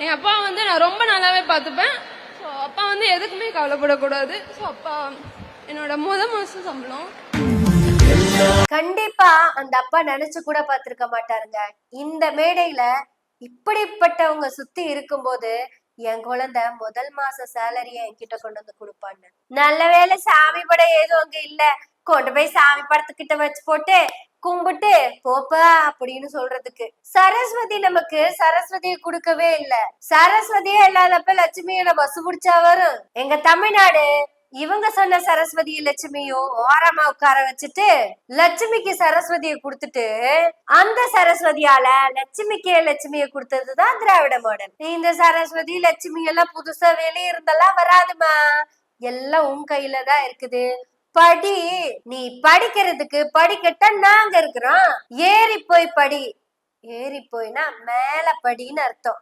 எங்க அப்பா வந்து நான் ரொம்ப நல்லாவே பார்த்துப்பேன். ஸோ அப்பா வந்து எதுக்குமே கவலைப்படக்கூடாது. ஸோ அப்பா என்னோட முத மாசம் சம்பளம். கண்டிப்பா அந்த அப்பா நினைச்சு கூட பார்த்திருக்க மாட்டாருங்க. இந்த மேடையில இப்படிப்பட்டவங்க சுத்தி இருக்கும்போது என் குழந்தை முதல் மாச சேலரிய என்கிட்ட கொண்டு வந்து கொடுப்பான்னு. நல்ல வேளை சாமி படம் ஏதும் அங்க இல்ல. கொண்டு போய் சாமி படத்துக்கிட்ட வச்சு போட்டு கும்பிட்டு போப்பா அப்படின்னு சொல்றதுக்கு. சரஸ்வதி நமக்கு சரஸ்வதியை கொடுக்கவே இல்ல. சரஸ்வதியே இல்லாதப்ப லட்சுமியை நம்ம பஸ் பிடிச்சா வரும். எங்க தமிழ்நாடு இவங்க சொன்ன சரஸ்வதி லட்சுமியும் ஓரமா உட்கார வச்சுட்டு லட்சுமிக்கு சரஸ்வதியை கொடுத்துட்டு அந்த சரஸ்வதியால லட்சுமிக்கே லட்சுமியை கொடுத்ததுதான் திராவிட மாடல். இந்த சரஸ்வதி லட்சுமி எல்லாம் புதுசா வெளிய இருந்தெல்லாம் வராதுமா. எல்லாம் உன் கையில தான் இருக்குது. படி. நீ படிக்கிறதுக்கு படிக்கட்ட நாங்க இருக்கிறோம். ஏறி போய் படி. ஏறி போய்னா மேல படின்னு அர்த்தம்.